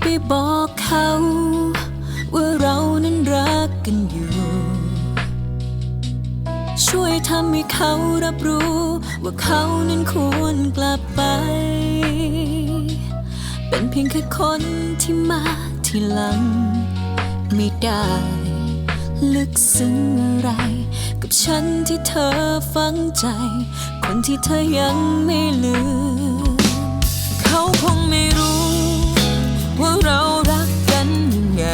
ไปบอกเขา ว่าเรานั้นรักกันอยู่ ช่วยทำให้เขารับรู้ ว่าเขานั้นควรกลับไป เป็นเพียงแค่คนที่มาทีหลัง ไม่ได้ ลึกซึ้งอะไร กับฉันที่เธอฝังใจ คนที่เธอยังไม่ลืม เขาคงไม่ เรารักกันยังไง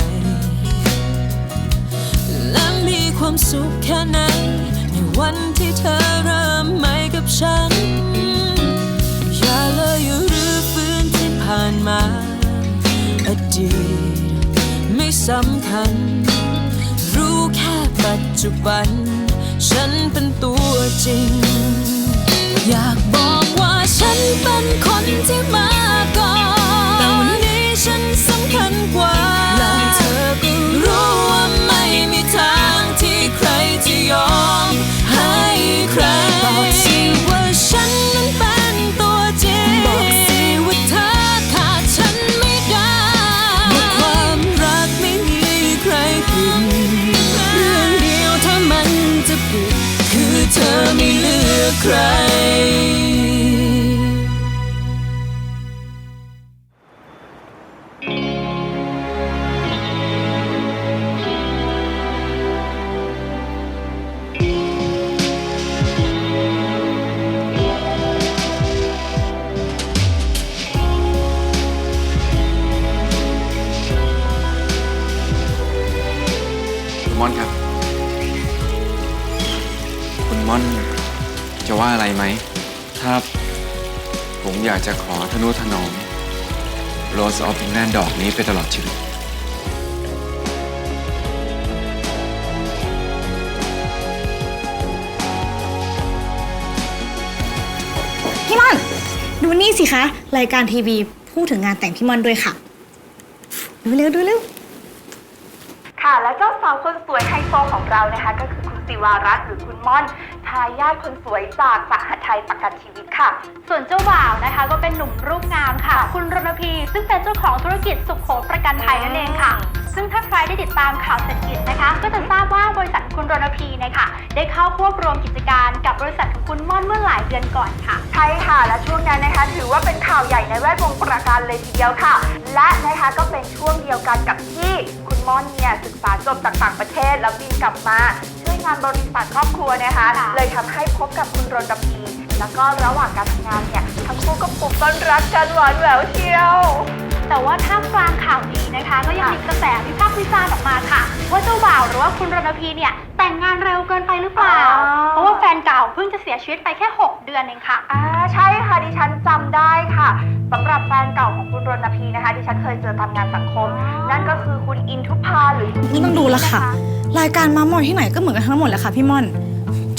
และมีความสุขแค่ไหน ในวันที่เธอเริ่มใหม่กับฉัน อย่าเลยอย่ารื้อฟื้นที่ผ่านมา อดีตไม่สำคัญ รู้แค่ปัจจุบัน ฉันเป็นตัว ใครคุณม่อนครับ คุณม่อน จะว่าอะไรไหมถ้าผมอยากจะขอทนุถนอมโรสออฟอิงแลนด์ดอกนี้ไปตลอดชีวิต พี่ม่อน ดูนี่สิคะ รายการทีวีพูดถึงงานแต่งพี่ม่อนด้วยค่ะ ดูเร็วดูเร็ว ค่ะ และเจ้าสาวคนสวยไฮโซของเรานะคะ ก็คือคุณสิวารัตน์หรือคุณม่อนทายาทคนสวยจากสหไทยประกันชีวิตค่ะ ส่วนเจ้าบ่าวนะคะ ก็เป็นหนุ่มรูปงามค่ะ คุณรณพีซึ่งเป็นเจ้าของธุรกิจสุขโขประกันภัยนั่นเองค่ะ ซึ่งถ้าใครได้ติดตามข่าวเศรษฐกิจนะคะ ก็จะทราบว่าบริษัทคุณรณพีนะคะได้เข้าควบรวมกิจการกับบริษัทของคุณม่อนเมื่อหลายเดือนก่อนค่ะ ใช่ค่ะ และช่วงนั้นนะคะ ถือว่าเป็นข่าวใหญ่ในแวดวงประกันเลยทีเดียวค่ะ และนะคะก็เป็นช่วงเดียวกันกับที่คุณม่อนเนี่ยศึกษาจบจากต่างประเทศแล้วบินกลับมา งานบริษัทครอบครัวนะคะค่ะเลยทำให้พบกับคุณรณพี แล้วก็ระหว่างการทำงานเนี่ย ทั้งคู่ก็ปลูกต้นรักกันหวานแหววเชียว แต่ว่าท่ามกลางข่าวดีนะคะ ก็ยังมีกระแสวิพากษ์วิจารณ์ออกมาค่ะ ว่าเจ้าบ่าวหรือว่าคุณรณพีเนี่ยแต่งงานเร็วเกินไปหรือเปล่า อ๋อ เพราะว่าแฟนเก่าเพิ่งจะเสียชีวิตไปแค่ 6 เดือนเองค่ะ อ่าใช่ค่ะดิฉันจำได้ค่ะสำหรับแฟนเก่าของคุณรณพีนะคะดิฉันเคยเจอตามงานสังคม นั่นก็คือคุณอินทุพาหรือไม่ต้องดูละค่ะรายการมามอยที่ไหนก็เหมือนกันทั้งหมดแหละค่ะพี่ม่อน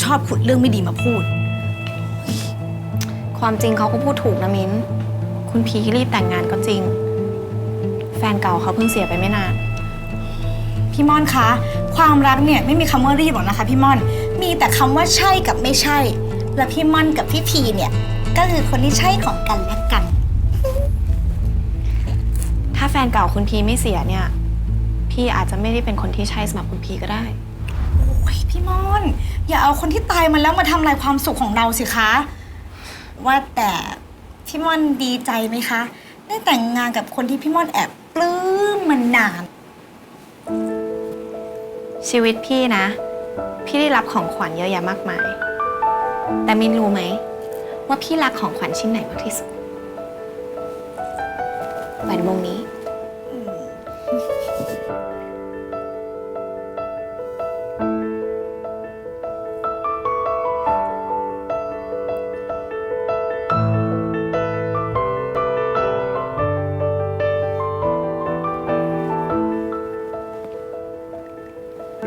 ชอบขุดเรื่องไม่ดีมาพูด ความจริงเขาก็พูดถูกนะมิ้น คุณพีรีบแต่งงานก็จริง แฟนเก่าเขาเพิ่งเสียไปไม่นาน พี่ม่อนคะ ความรักเนี่ยไม่มีคำว่ารีบหรอกนะคะ พี่ม่อน มีแต่คำว่าใช่กับไม่ใช่ และพี่ม่อนกับพี่พีเนี่ย ก็คือคนที่ใช่ของกันและกัน ถ้าแฟนเก่าคุณพีไม่เสียเนี่ย พี่อาจจะไม่ได้เป็นคนที่ใช่สำหรับคุณพีก็ได้ โอ้ยพี่ม่อน อย่าเอาคนที่ตายมาแล้วมาทำลายความสุขของเราสิคะ ว่าแต่พี่ม่อนดีใจไหมคะ ได้แต่งงานกับคนที่พี่ม่อนแอบ ปลื้มมันาน ชีวิตพี่นะ พี่ได้รับของขวัญเยอะแยะมากมาย แต่มินรู้ไหม ว่าพี่รักของขวัญชิ้นไหนมากที่สุดแหวนวงนี้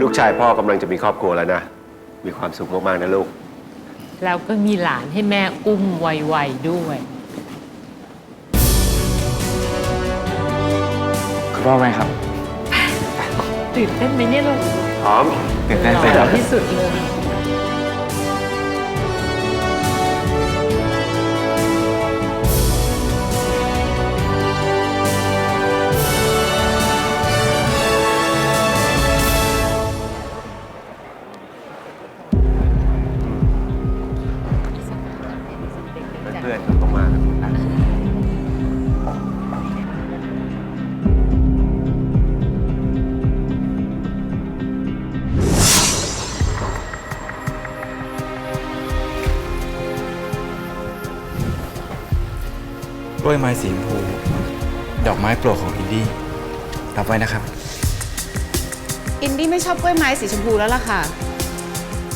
ลูกชายพ่อกำลังจะมีครอบครัวแล้วนะ มีความสุขมากๆนะลูก แล้วก็มีหลานให้แม่อุ้มไวๆด้วย คุณพ่อไหมครับ ตื่นเต้นไหมเนี่ยลูกพร้อมตื่นเต้นหไหมคล่รัอบที่สุดเลย ไม้สีชมพู ดอกไม้โปรดของอินดี้รับไว้นะครับ อินดี้ไม่ชอบกล้วยไม้สีชมพูแล้วล่ะค่ะ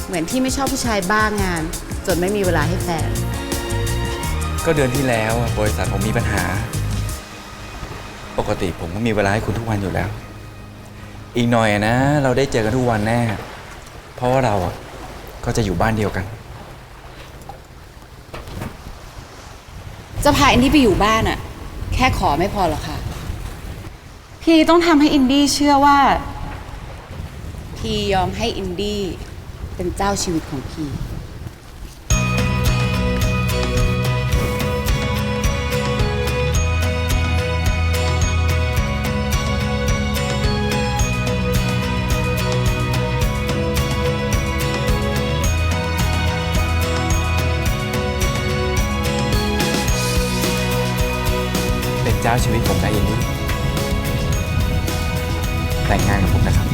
เหมือนที่ไม่ชอบผู้ชายบ้างาน จนไม่มีเวลาให้แฟน ก็เดือนที่แล้วอะบริษัทผมมีปัญหา ปกติผมก็มีเวลาให้คุณทุกวันอยู่แล้ว อีกหน่อยอะนะ เราได้เจอกันทุกวันแน่ เพราะว่าเราอะก็จะอยู่บ้านเดียวกัน จะพาอินดี้ไปอยู่บ้านอะแค่ขอไม่พอหรอกค่ะ พี่ต้องทำให้อินดี้เชื่อว่า พี่ยอมให้อินดี้เป็นเจ้าชีวิตของพี่ เจ้าชีวิตผมได้ยังนี้แต่งงานกับผมนะครับ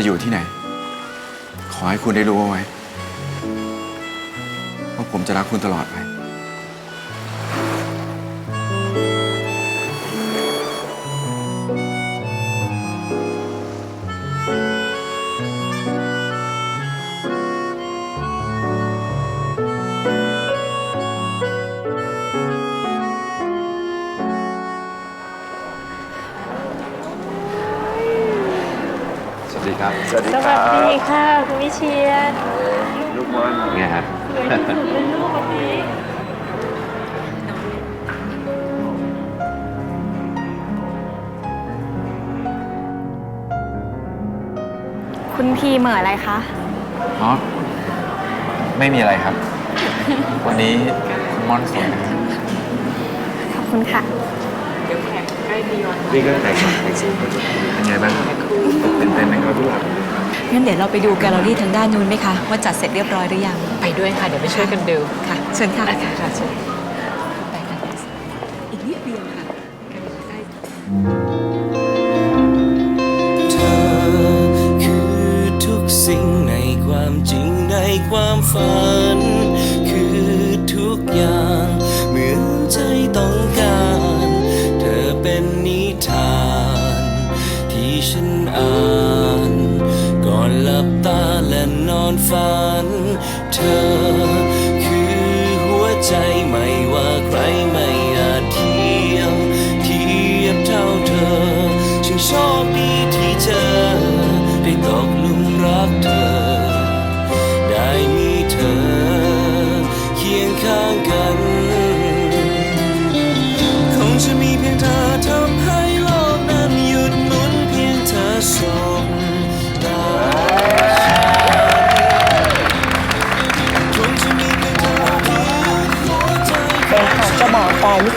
จะอยู่ที่ไหน ขอให้คุณได้รู้เอาไว้ว่าผมจะรักคุณตลอดไป ดีค่ะคุณวิเชียรลูกมอนไงครับสวยที่สุดเลยลูกวันนี้คุณพีเหม่ออะไรคะ อ๋อ ไม่มีอะไรครับ วันนี้คุณม่อนสวยนะครับขอบคุณค่ะ นี่ก็แต่งงานเป็นไงบ้างครับตื่นเต้นไหมครับทุกคนงั้ นเดี๋ยวเราไปดูแกลเลอรี่ทางด้านนู้นไหมคะ ว่าจัดเสร็จเรียบร้อยหรือยัง ไปด้วยค่ะ เดี๋ยวไปช่วยกันดูค่ะ เชิญค่ะค่ะค่ะเชิญไปกันอีกนิดเดียวค่ะเธอคือทุกสิ่งในความจริงในความฝัน อนฝันเธอคือ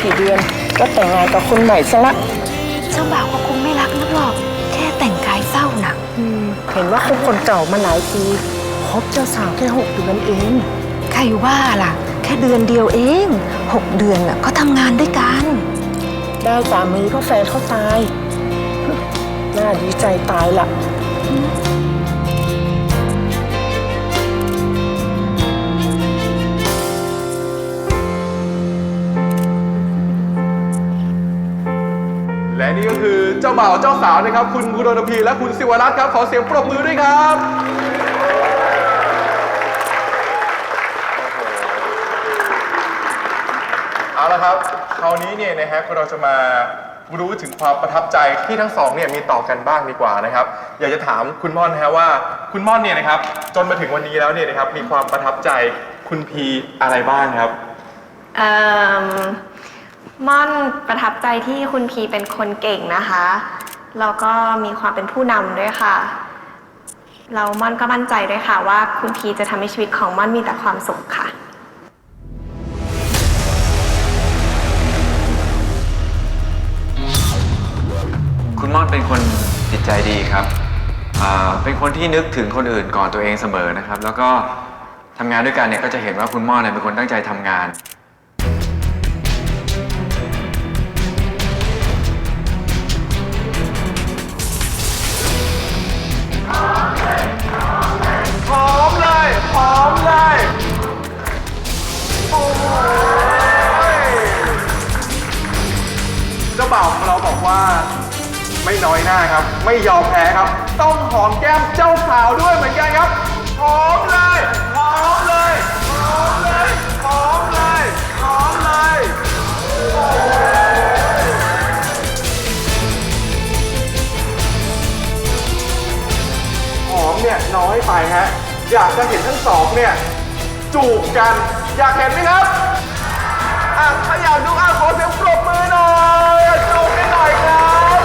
กี่เดือน ก็แต่งงานกับคนใหม่ซะละเจ้าบ่าวก็คงไม่รักนักหรอก แค่แต่งกายเศร้านะเห็นว่าคบคนเก่ามาหลายปีคบเจ้าสาวแค่หกเดือนเอง ใครว่าล่ะ แค่เดือนเดียวเองหกเดือนน่ะก็ทำงานด้วยกันได้สามีก็แฟนเขาตาย น่าดีใจตายละ และนี่ก็คือเจ้าบ่าวเจ้าสาวนะครับ คุณกุณนพีและคุณสิวรัตน์ครับ ขอเสียงปรบมือด้วยครับ เอาละครับ คราวนี้เนี่ยนะครัเราจะมารู้ถึงความประทับใจที่ทั้งสองเนี่ยมีต่อกันบ้างดีกว่านะครับ อยากจะถามคุณม่อนนะฮะว่าคุณม่อนเนี่ยนะครับ จนมาถึงวันนี้แล้วเนี่ยนะครับมีความประทับใจคุณพีอะไรบ้างครับอิ่ม ม่อนประทับใจที่คุณพีเป็นคนเก่งนะคะ แล้วก็มีความเป็นผู้นำด้วยค่ะ เราม่อนก็มั่นใจด้วยค่ะ ว่าคุณพีจะทำให้ชีวิตของม่อนมีแต่ความสุขค่ะ คุณม่อนเป็นคนจิตใจดีครับอ่าเป็นคนที่นึกถึงคนอื่นก่อนตัวเองเสมอนะครับ แล้วก็ทำงานด้วยกันเนี่ยก็จะเห็นว่าคุณม่อนเนี่ยเป็นคนตั้งใจทำงาน เลยพร้อมเลยโอ้ยเจ้าบ่าวของเราบอกว่า ไม่น้อยหน้าครับ ไม่ยอมแพ้ครับ ต้องหอมแก้มเจ้าสาวด้วยเหมือนกันครับพร้อมเลยพร้อมเลยพร้อมเลยพร้อมเลยพร้อมเลยหอมเนี่ยน้อยไปฮะ อยากจะเห็นทั้งสองเนี่ย จูบกัน อยากเห็นไหมครับอะถ้าอยากดูอะขอเสียงปรบมือหน่อยอะจูบกันหน่อยครับ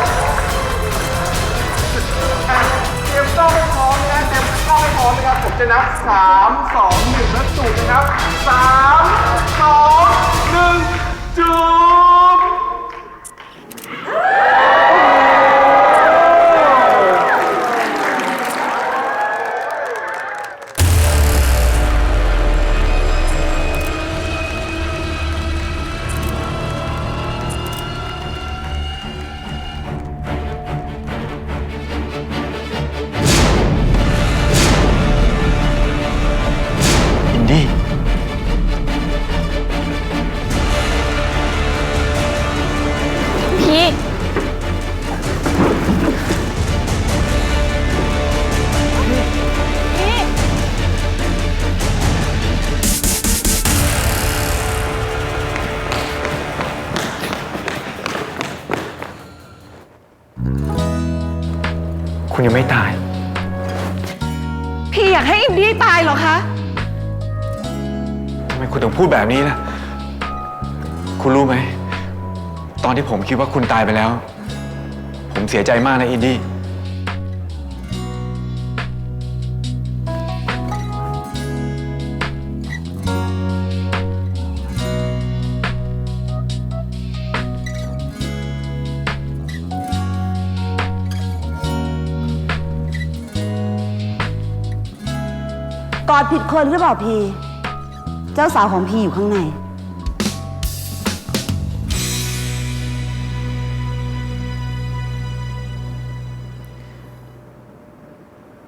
อะเตรียมกล้องให้พร้อมนะเตรียมกล้องให้พร้อมนะครับผมจะนับ3 2 1แล้วจูบนะครับ3 2 1จูบ ดแบบนี้ล่ะคุณรู้ไหม ตอนที่ผมคิดว่าคุณตายไปแล้ว ผมเสียใจมากนะอินดี้ กอดผิดคนหรือเปล่าพี เจ้าสาวของพีอยู่ข้างใน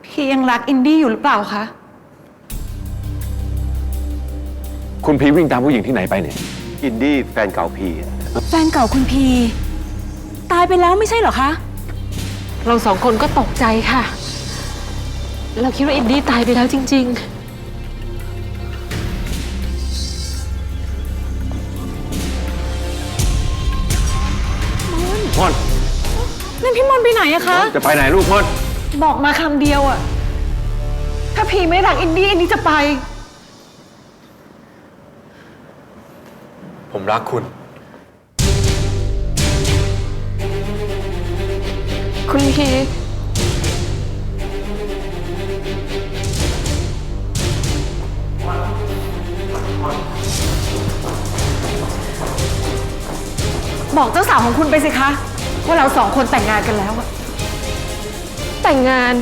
พี่ยังรักอินดี้อยู่หรือเปล่าคะ คุณพีวิ่งตามผู้หญิงที่ไหนไปเนี่ย อินดี้แฟนเก่าพีแฟนเก่าคุณพี ตายไปแล้วไม่ใช่เหรอคะ เราสองคนก็ตกใจค่ะ เราคิดว่าอินดี้ตายไปแล้วจริง ๆ นั่นพี่มนต์ไปไหนอะคะ จะไปไหนลูกม่อนบอกมาคำเดียวอะถ้าพี่ไม่รักอินดี้อินดี้จะไป ผมรักคุณ คุณพีบอกเจ้าสาวของคุณไปสิคะ ว่าเราสองคนแต่งงานกันแล้วอะแต่งงาน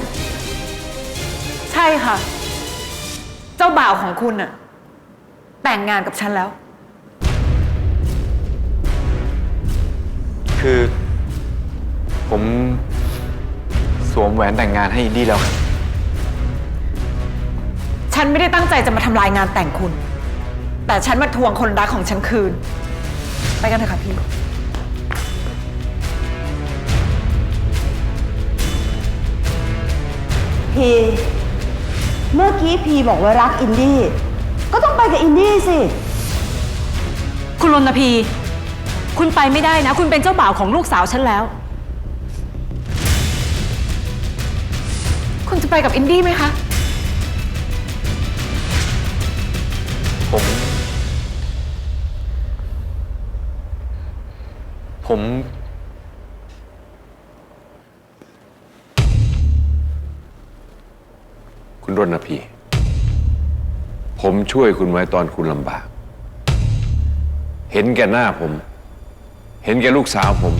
ใช่ค่ะ เจ้าบ่าวของคุณอะแต่งงานกับฉันแล้ว คือผมสวมแหวนแต่งงานให้อินดี้แล้วครับฉันไม่ได้ตั้งใจจะมาทำลายงานแต่งคุณ แต่ฉันมาทวงคนรักของฉันคืน ไปกันเถอะค่ะพี่ พีเมื่อกี้พีบอกว่ารักอินดี้ ก็ต้องไปกับอินดี้สิ คุณรณพี คุณไปไม่ได้นะ คุณเป็นเจ้าบ่าวของลูกสาวฉันแล้ว คุณจะไปกับอินดี้ไหมคะ ผม ผม รณพี ผมช่วยคุณไว้ตอนคุณลำบาก เห็นแก่หน้าผม เห็นแก่ลูกสาวผม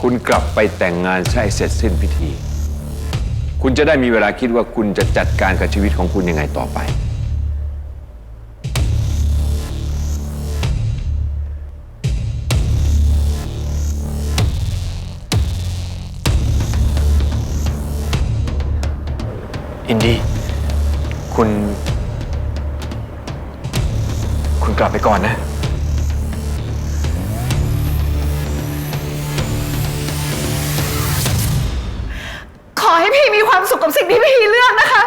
คุณกลับไปแต่งงานใช่เสร็จสิ้นพิธี คุณจะได้มีเวลาคิดว่าคุณจะจัดการกับชีวิตของคุณยังไงต่อไป อินดี้ คุณ คุณกลับไปก่อนนะ ขอให้พี่มีความสุขกับสิ่งที่พี่เลือกนะคะ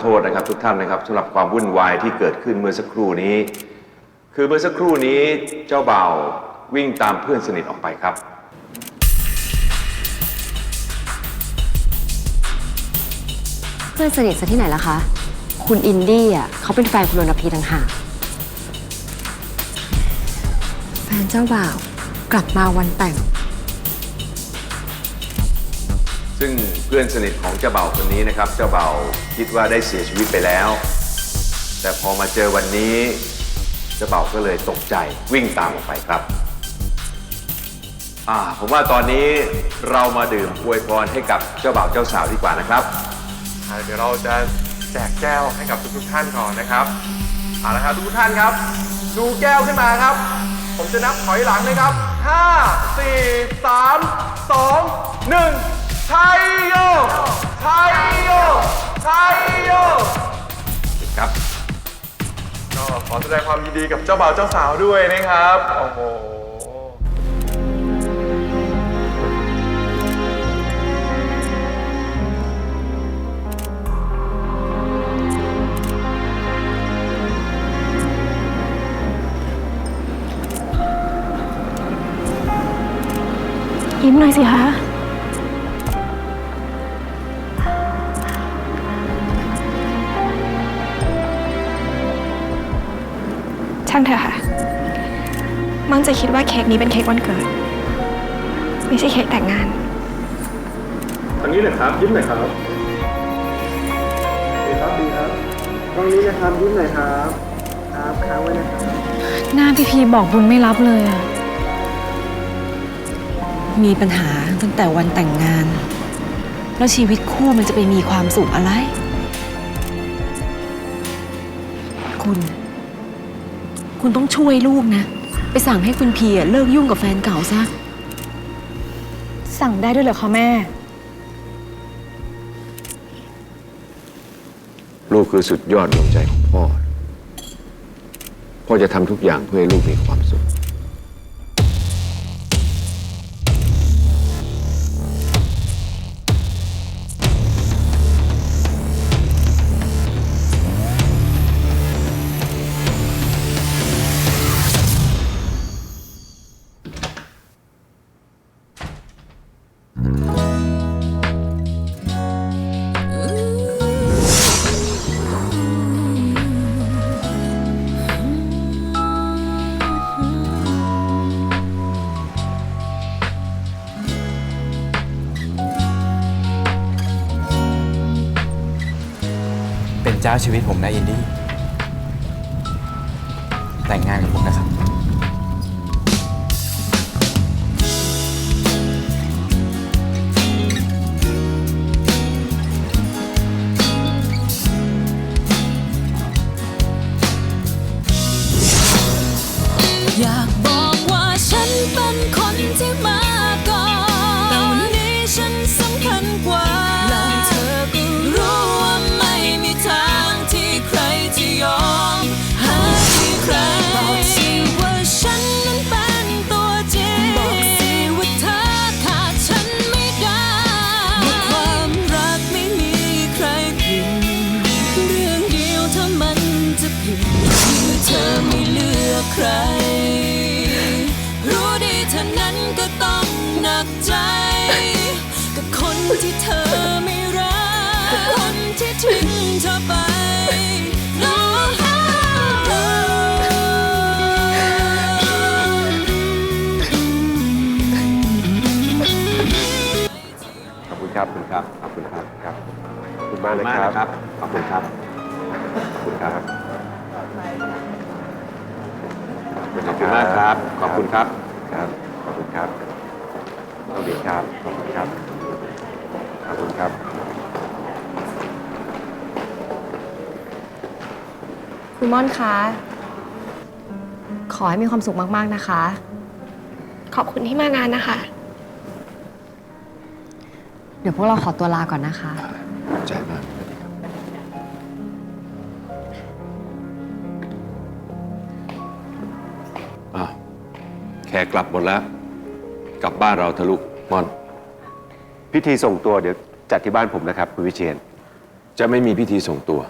โทษนะครับทุกท่านนะครับสำหรับความวุ่นวายที่เกิดขึ้นเมื่อสักครู่นี้ คือเมื่อสักครู่นี้เจ้าบ่าววิ่งตามเพื่อนสนิทออกไปครับ เพื่อนสนิทซะที่ไหนล่ะคะ คุณอินดี้อะเขาเป็นแฟนคุณรณพีต่างหากแฟนเจ้าบ่าวกลับมาวันแต่ง ซึ่งเพื่อนสนิทของเจ้าบ่าวคนนี้นะครับ เจ้าบ่าว คิดว่าได้เสียชีวิตไปแล้ว แต่พอมาเจอวันนี้เจ้าบ่าวก็เลยตกใจวิ่งตามออกไปครับ อ่าผมว่าตอนนี้เรามาดื่มอวยพรให้กับเจ้าบ่าวเจ้าสาวดีกว่านะครับ อ่าเดี๋ยวเราจะแจกแก้วให้กับทุกๆท่านก่อนนะครับเอาละครับทุกๆท่านครับ ดูแก้วขึ้นมาครับ ผมจะนับถอยหลังนะครับ 5 4 3 2 1ชัยโยชัยโย ชัยโยครับ ก็ขอแสดงความยินดีกับเจ้าบ่าวเจ้าสาวด้วยนะครับ โอ้โห ยิ้มหน่อยสิคะ ช่างเถอะค่ะ มั่นใจะคิดว่าเค้กนี้เป็นเค้กวันเกิด ไม่ใช่เค้กแต่งงาน ทางนี้เลยครับยิ้มหน่อยครับดีครับดีครับตรงนี้นะครับยิ้มหน่อยครับ ครับค้างไว้นะครับ หน้าพี่พีบอกบุญไม่รับเลยอะมีปัญหาตั้งแต่วันแต่งงาน แล้วชีวิตคู่มันจะไปมีความสุขอะไร คุณ คุณต้องช่วยลูกนะ ไปสั่งให้คุณพีอะเลิกยุ่งกับแฟนเก่าซะ สั่งได้ด้วยเหรอคะแม่ ลูกคือสุดยอดดวงใจของพ่อ พ่อจะทำทุกอย่างเพื่อให้ลูกมีความสุข จ้าชีวิตผมนะอินดี้แต่งงานกับผมนะครับ คุณครับขอบคุณครับขอบคุณครับครับขอบคุณมากนะครับขอบคุณครับขอบคุณครับขอบคุณมากครับ ขอบคุณครับครับขอบคุณครับสวัสดีครับขอบคุณครับขอบคุณครับคุณม่อนคะขอให้มีความสุขมาก ๆ นะคะ ขอบคุณที่มางานนะคะ เดี๋ยวพวกเราขอตัวลาก่อนนะคะขอบใจมากอะแขกกลับหมดแล้ว กลับบ้านเราทะลุมอน พิธีส่งตัวเดี๋ยวจัดที่บ้านผมนะครับ คุณวิเชียน จะไม่มีพิธีส่งตัว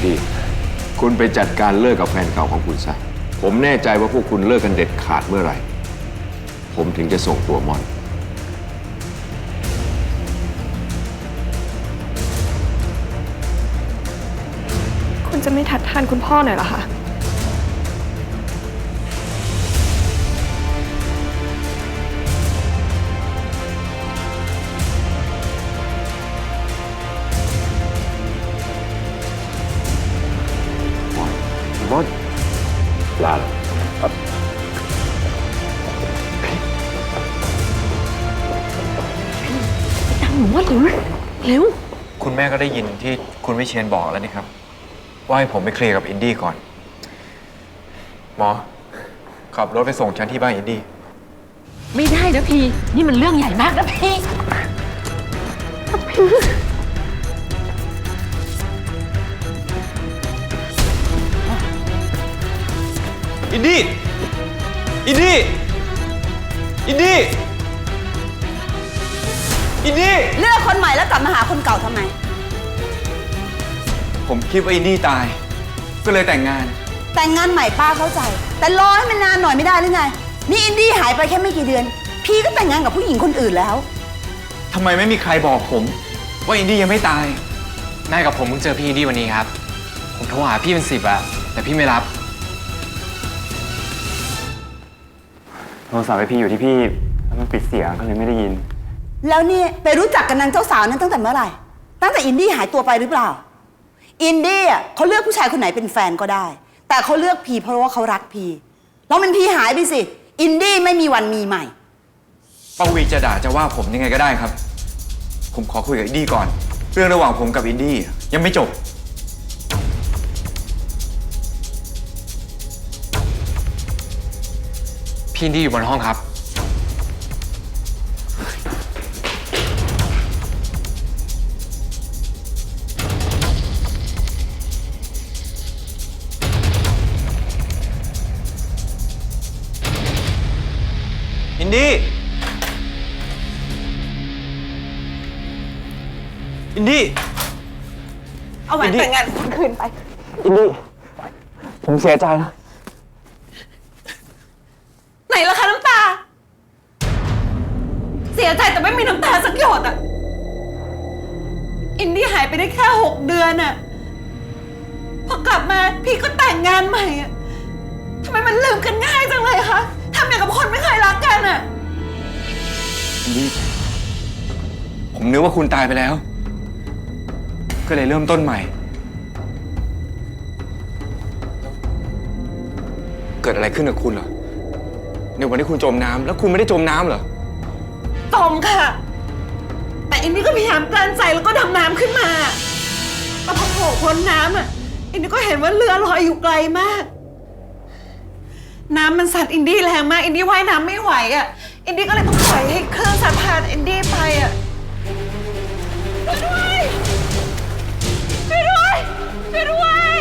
พี่ คุณไปจัดการเลิกกับแฟนเก่าของคุณซะ ผมแน่ใจว่าพวกคุณเลิกกันเด็ดขาดเมื่อไหร่ ผมถึงจะส่งตัวมอน คุณจะไม่ทัดทานคุณพ่อหน่อยเหรอคะ มอน ลาแล้วครับ หนูว่าเร็วเร็ว คุณแม่ก็ได้ยินที่คุณวิเชียนบอกแล้วนี่ครับ ว่าให้ผมไปเคลียร์กับอินดี้ก่อน หมอ ขับรถไปส่งฉันที่บ้านอินดี้ ไม่ได้นะพี่ นี่มันเรื่องใหญ่มากนะพี่อินดี้ อินดี้ อินดี้ อินดี้ เลือกคนใหม่แล้วกลับมาหาคนเก่าทำไม ผมคิดว่าอินดี้ตาย ก็เลยแต่งงาน แต่งงานใหม่ป้าเข้าใจ แต่รอให้มันนานหน่อยไม่ได้หรือไง นี่อินดี้หายไปแค่ไม่กี่เดือน พี่ก็แต่งงานกับผู้หญิงคนอื่นแล้ว ทำไมไม่มีใครบอกผม ว่าอินดี้ยังไม่ตาย นายกับผมเพิ่งเจอพี่อินดี้วันนี้ครับ ผมโทรหาพี่เป็นสิบอะแต่พี่ไม่รับ โทรศัพท์ให้พี่อยู่ที่พี่ แล้วมันปิดเสียงก็เลยไม่ได้ยิน แล้วนี่ไปรู้จักกับนางเจ้าสาวนั้นตั้งแต่เมื่อไหร่ ตั้งแต่อินดี้หายตัวไปหรือเปล่า อินดี้อะเขาเลือกผู้ชายคนไหนเป็นแฟนก็ได้ แต่เขาเลือกพีเพราะว่าเขารักพีแล้วมันพีหายไปสิ อินดี้ไม่มีวันมีใหม่ ป้าวีจะด่าจะว่าผมยังไงก็ได้ครับ ผมขอคุยกับอินดี้ก่อน เรื่องระหว่างผมกับอินดี้ยังไม่จบ พี่อินดี้อยู่บนห้องครับ ดี้ อินดี้ เอาแหวนแต่งงานคนคืนไป อินดี้ ผมเสียใจนะ ไหนล่ะคะน้ำตา เสียใจแต่ไม่มีน้ำตาสักหยดอะ อินดี้หายไปได้แค่หกเดือนอะ พอกลับมาพี่ก็แต่งงานใหม่อะทำไมมันลืมกันง่ายจังเลยคะทำอย่างกับคนไม่เคยรักกันอะอินดี้ผมนึกว่าคุณตายไปแล้ว ก็เลยเริ่มต้นใหม่ เกิดอะไรขึ้นกับคุณเหรอ ในวันที่คุณจมน้ำแล้วคุณไม่ได้จมน้ำเหรอจมค่ะ แต่อินดี้ก็พยายามกลั้นใจแล้วก็ดำน้ำขึ้นมาแต่พอโผล่พ้นน้ำอะอินดี้ก็เห็นว่าเรือลอยอยู่ไกลมาก น้ำมันสัดอินดี้แรงมาก อินดี้ว่ายน้ำไม่ไหวอะ อินดี้ก็เลยต้องปล่อยให้เครื่องสัดผ่านอินดี้ไปอะช่วยด้วยช่วยด้วยช่วยด้วย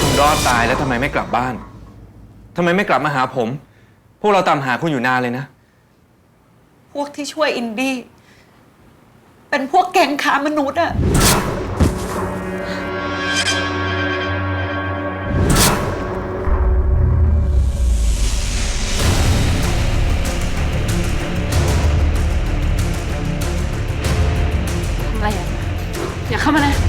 คุณรอดตายแล้วทำไมไม่กลับบ้านทำไมไม่กลับมาหาผม พวกเราตามหาคุณอยู่นานเลยนะ พวกที่ช่วยอินดี้ เป็นพวกแก๊งค้ามนุษย์อะทำอะไรอะอย่าเข้ามานะ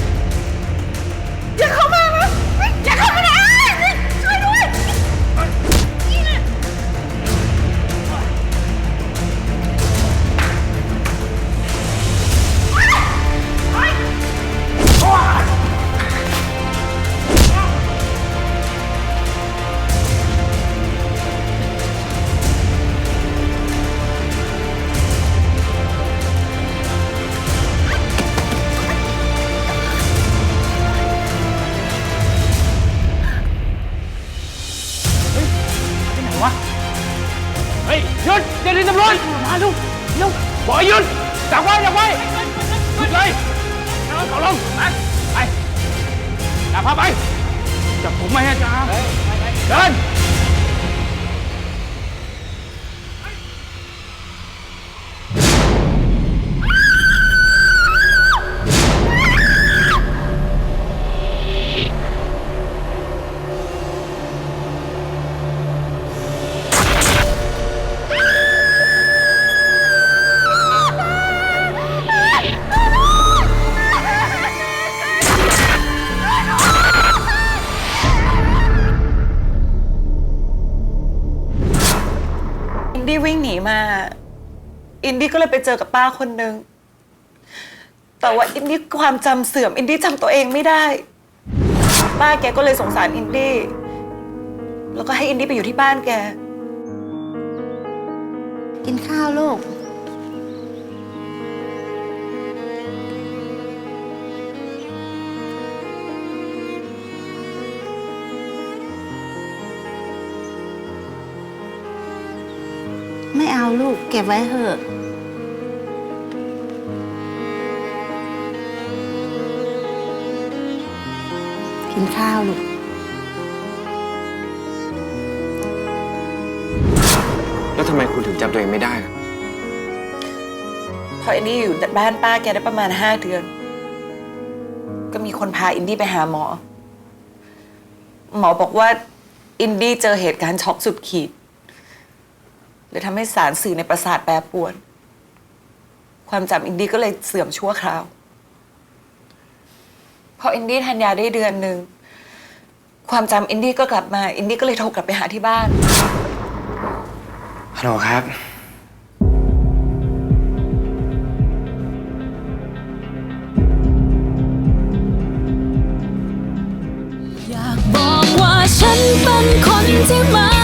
อินดี้ก็เลยไปเจอกับป้าคนหนึ่งแต่ว่าอินดี้ความจำเสื่อม อินดี้จำตัวเองไม่ได้ ป้าแกก็เลยสงสารอินดี้ แล้วก็ให้อินดี้ไปอยู่ที่บ้านแก กินข้าวลูก ไม่เอาลูก เก็บไว้เถอะ กินข้าวลูก แล้วทำไมคุณถึงจำตัวเองไม่ได้ล่ะพออินดี้อยู่บ้านป้าแกได้ประมาณห้าเดือน ก็มีคนพาอินดี้ไปหาหมอ หมอบอกว่าอินดี้เจอเหตุการณ์ช็อกสุดขีดเลยทำให้สารสื่อในประสาทแปรปรวน ความจำอินดี้ก็เลยเสื่อมชั่วคราว พออินดี้ทานยาได้เดือนหนึ่งความจำอินดี้ก็กลับมา อินดี้ก็เลยโทรกลับไปหาที่บ้าน ฮัลโหลครับ อยากบอกว่าฉันเป็นคนที่ไม่